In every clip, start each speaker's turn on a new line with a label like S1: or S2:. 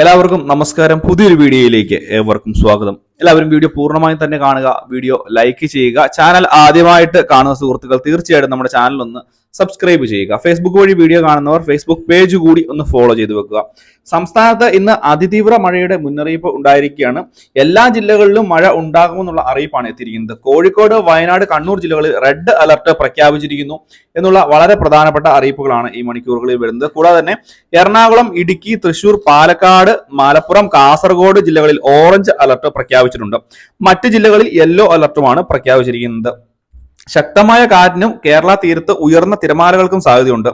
S1: എല്ലാവർക്കും നമസ്കാരം. പുതിയൊരു വീഡിയോയിലേക്ക് ഏവർക്കും സ്വാഗതം. എല്ലാവരും വീഡിയോ പൂർണമായും തന്നെ കാണുക വീഡിയോ ലൈക്ക് ചെയ്യുക. ചാനൽ ആദ്യമായിട്ട് കാണുന്ന സുഹൃത്തുക്കൾ തീർച്ചയായിട്ടും നമ്മുടെ ചാനൽ ഒന്ന് സബ്സ്ക്രൈബ് ചെയ്യുക. ഫേസ്ബുക്ക് വഴി വീഡിയോ കാണുന്നവർ ഫേസ്ബുക്ക് പേജ് കൂടി ഒന്ന് ഫോളോ ചെയ്ത് വെക്കുക. സംസ്ഥാനത്ത് ഇന്ന് അതിതീവ്ര മഴയുടെ മുന്നറിയിപ്പ് ഉണ്ടായിരിക്കുകയാണ്. എല്ലാ ജില്ലകളിലും മഴ ഉണ്ടാകുമെന്നുള്ള അറിയിപ്പാണ് എത്തിയിരിക്കുന്നത്. കോഴിക്കോട് വയനാട് കണ്ണൂർ ജില്ലകളിൽ റെഡ് അലർട്ട് പ്രഖ്യാപിച്ചിരിക്കുന്നു എന്നുള്ള വളരെ പ്രധാനപ്പെട്ട അറിയിപ്പുകളാണ് ഈ മണിക്കൂറുകളിൽ വരുന്നത്. കൂടാതെ തന്നെ എറണാകുളം ഇടുക്കി തൃശൂർ പാലക്കാട് മലപ്പുറം കാസർഗോഡ് ജില്ലകളിൽ ഓറഞ്ച് അലർട്ട് പ്രഖ്യാപിച്ചിട്ടുണ്ട്. മറ്റ് ജില്ലകളിൽ യെല്ലോ അലർട്ടുമാണ് പ്രഖ്യാപിച്ചിരിക്കുന്നത്. ശക്തമായ കാറ്റിനും കേരള തീരത്ത് ഉയർന്ന തിരമാലകൾക്കും സാധ്യതയുണ്ട്.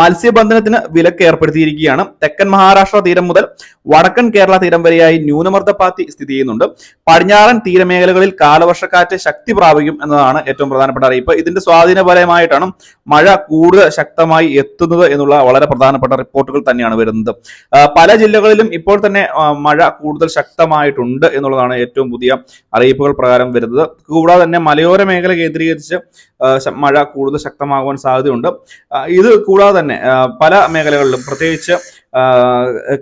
S1: മത്സ്യബന്ധനത്തിന് വിലക്ക് ഏർപ്പെടുത്തിയിരിക്കുകയാണ്. തെക്കൻ മഹാരാഷ്ട്ര തീരം മുതൽ വടക്കൻ കേരള തീരം വരെയായി ന്യൂനമർദ്ദപ്പാത്തി സ്ഥിതി ചെയ്യുന്നുണ്ട്. പടിഞ്ഞാറൻ തീരമേഖലകളിൽ കാലവർഷക്കാറ്റ് ശക്തി പ്രാപിക്കും എന്നതാണ് ഏറ്റവും പ്രധാനപ്പെട്ട അറിയിപ്പ്. ഇതിന്റെ സ്വാധീന ഫലമായിട്ടാണ് മഴ കൂടുതൽ ശക്തമായി എത്തുന്നത് എന്നുള്ള വളരെ പ്രധാനപ്പെട്ട റിപ്പോർട്ടുകൾ തന്നെയാണ് വരുന്നത്. പല ജില്ലകളിലും ഇപ്പോൾ തന്നെ മഴ കൂടുതൽ ശക്തമായിട്ടുണ്ട് എന്നുള്ളതാണ് ഏറ്റവും പുതിയ അറിയിപ്പുകൾ പ്രകാരം വരുന്നത്. കൂടാതെ തന്നെ മലയോര മേഖല കേന്ദ്രീകരിച്ച് മഴ കൂടുതൽ ശക്തമാകുവാൻ സാധ്യതയുണ്ട്. ഇത് കൂടാതെ തന്നെ പല മേഖലകളിലും പ്രത്യേകിച്ച്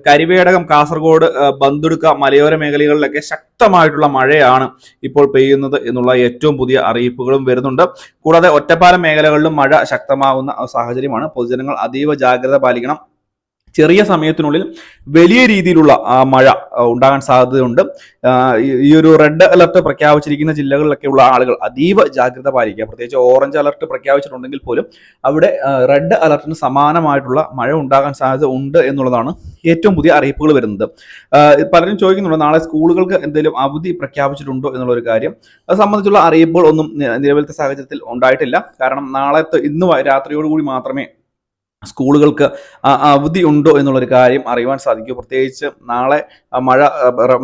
S1: കരിവേടകം കാസർഗോഡ് ബന്തുടുക്ക മലയോര മേഖലകളിലൊക്കെ ശക്തമായിട്ടുള്ള മഴയാണ് ഇപ്പോൾ പെയ്യുന്നത് എന്നുള്ള ഏറ്റവും പുതിയ അറിയിപ്പുകളും വരുന്നുണ്ട്. കൂടാതെ ഒറ്റപ്പാലം മേഖലകളിലും മഴ ശക്തമാകുന്ന സാഹചര്യമാണ്. പൊതുജനങ്ങൾ അതീവ ജാഗ്രത പാലിക്കണം. ചെറിയ സമയത്തിനുള്ളിൽ വലിയ രീതിയിലുള്ള മഴ ഉണ്ടാകാൻ സാധ്യതയുണ്ട്. ഈ- ഒരു റെഡ് അലർട്ട് പ്രഖ്യാപിച്ചിരിക്കുന്ന ജില്ലകളിലൊക്കെയുള്ള ആളുകൾ അതീവ ജാഗ്രത പാലിക്കുക. പ്രത്യേകിച്ച് ഓറഞ്ച് അലർട്ട് പ്രഖ്യാപിച്ചിട്ടുണ്ടെങ്കിൽ പോലും അവിടെ റെഡ് അലർട്ടിന് സമാനമായിട്ടുള്ള മഴ ഉണ്ടാകാൻ സാധ്യത ഉണ്ട് എന്നുള്ളതാണ് ഏറ്റവും പുതിയ അറിയിപ്പുകൾ വരുന്നത്. പലരും ചോദിക്കുന്നുണ്ട് നാളെ സ്കൂളുകൾക്ക് എന്തെങ്കിലും അവധി പ്രഖ്യാപിച്ചിട്ടുണ്ടോ എന്നുള്ള ഒരു കാര്യം. അത് സംബന്ധിച്ചുള്ള അറിയിപ്പുകൾ ഒന്നും നിലവിലത്തെ സാഹചര്യത്തിൽ ഉണ്ടായിട്ടില്ല. കാരണം നാളത്തെ ഇന്ന് രാത്രിയോടുകൂടി മാത്രമേ സ്കൂളുകൾക്ക് അവധി ഉണ്ടോ എന്നുള്ളൊരു കാര്യം അറിയുവാൻ സാധിക്കും. പ്രത്യേകിച്ച് നാളെ മഴ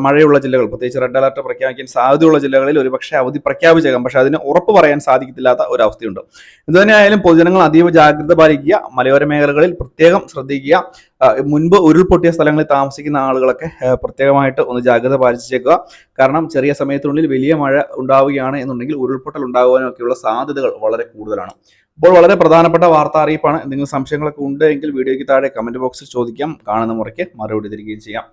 S1: മഴയുള്ള ജില്ലകൾ പ്രത്യേകിച്ച് റെഡ് അലർട്ട് പ്രഖ്യാപിക്കാൻ സാധ്യതയുള്ള ജില്ലകളിൽ ഒരുപക്ഷെ അവധി പ്രഖ്യാപിച്ചേക്കാം. പക്ഷേ അതിന് ഉറപ്പ് പറയാൻ സാധിക്കത്തില്ലാത്ത ഒരു അവസ്ഥയുണ്ട് എന്തുതന്നെയായാലും പൊതുജനങ്ങൾ അതീവ ജാഗ്രത പാലിക്കുക. മലയോര മേഖലകളിൽ പ്രത്യേകം ശ്രദ്ധിക്കുക. മുൻപ് ഉരുൾപൊട്ടിയ സ്ഥലങ്ങളിൽ താമസിക്കുന്ന ആളുകളൊക്കെ പ്രത്യേകമായിട്ട് ഒന്ന് ജാഗ്രത പാലിച്ചേക്കുക. കാരണം ചെറിയ സമയത്തിനുള്ളിൽ വലിയ മഴ ഉണ്ടാവുകയാണ് എന്നുണ്ടെങ്കിൽ ഉരുൾപൊട്ടൽ ഉണ്ടാകുവാനൊക്കെയുള്ള സാധ്യതകൾ വളരെ കൂടുതലാണ്. ഇപ്പോൾ വളരെ പ്രധാനപ്പെട്ട വാർത്താ അറിയിപ്പാണ്. എന്തെങ്കിലും സംശയങ്ങളൊക്കെ ഉണ്ട് എങ്കിൽ വീഡിയോയ്ക്ക് താഴെ കമന്റ് ബോക്സിൽ ചോദിക്കാം. കാണുന്ന മുറയ്ക്ക് മറുപടി തരികയും ചെയ്യാം.